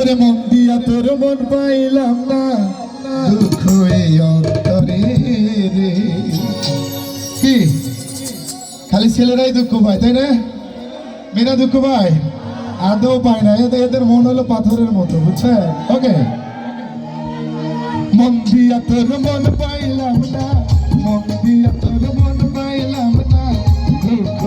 ওরে মন দিয়া তোর মন পাইলাম না। দুঃখ এই অন্তরে রে। কি? খালি ছেলেরাই দুঃখ পায়, তাই না? মেয়েরা দুঃখ পায়? আদৌ পায় না। এদের এদের মন হলো পাথরের মতো, বুঝছে? ওকে মন দিয়া তোর মন পাইলাম না। মন দিয়া তোর মন পাইলাম না। দুঃখ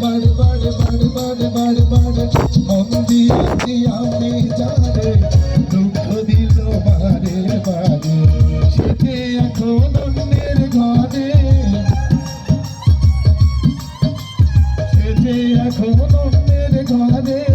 বাড় বাড় বাড় বাড় এখন অন্যের ঘরে।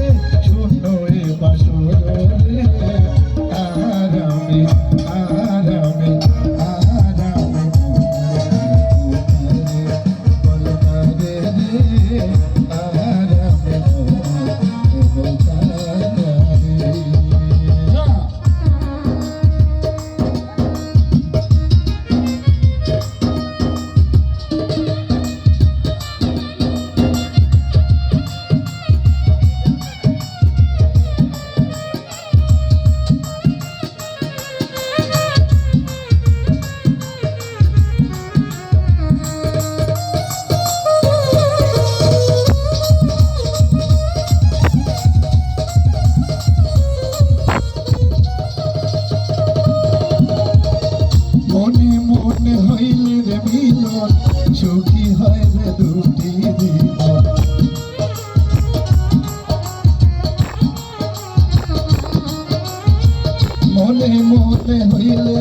মনে হইলে রে মিলন সুখী হয় রে দুটি জীবন। মনে মনে হইলে